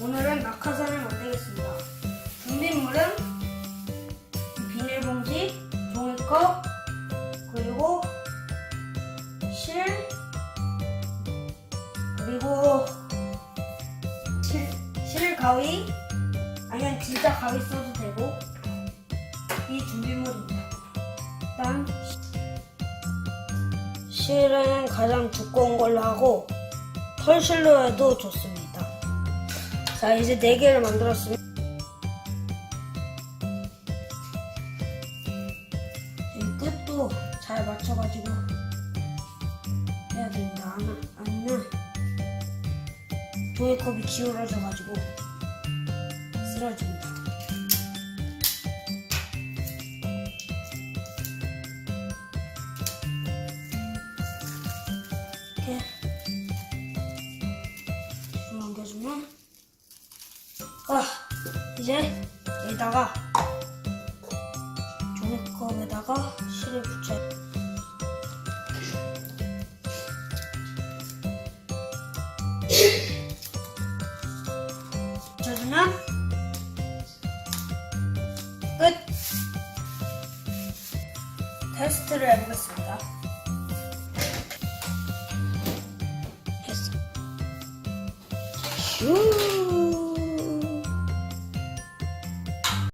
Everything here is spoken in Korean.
오늘은 낙하산을 만들겠습니다. 준비물은 비닐봉지, 종이컵, 그리고 실, 그리고 실, 실 가위, 아니면 진짜 가위 써도 되고 이 준비물입니다. 일단 실은 가장 두꺼운 걸로 하고 털실로 해도 좋습니다. 자 이제 네 개를 만들었습니다. 이 끝도 잘 맞춰가지고 해야 됩니다. 안, 아니면 종이컵이 기울어져가지고 쓰러집니다. 이렇게 아 이제 여기다가 종이컵에다가 실을 붙여. 붙여주면 끝. 테스트를 해보겠습니다. 했어. 슈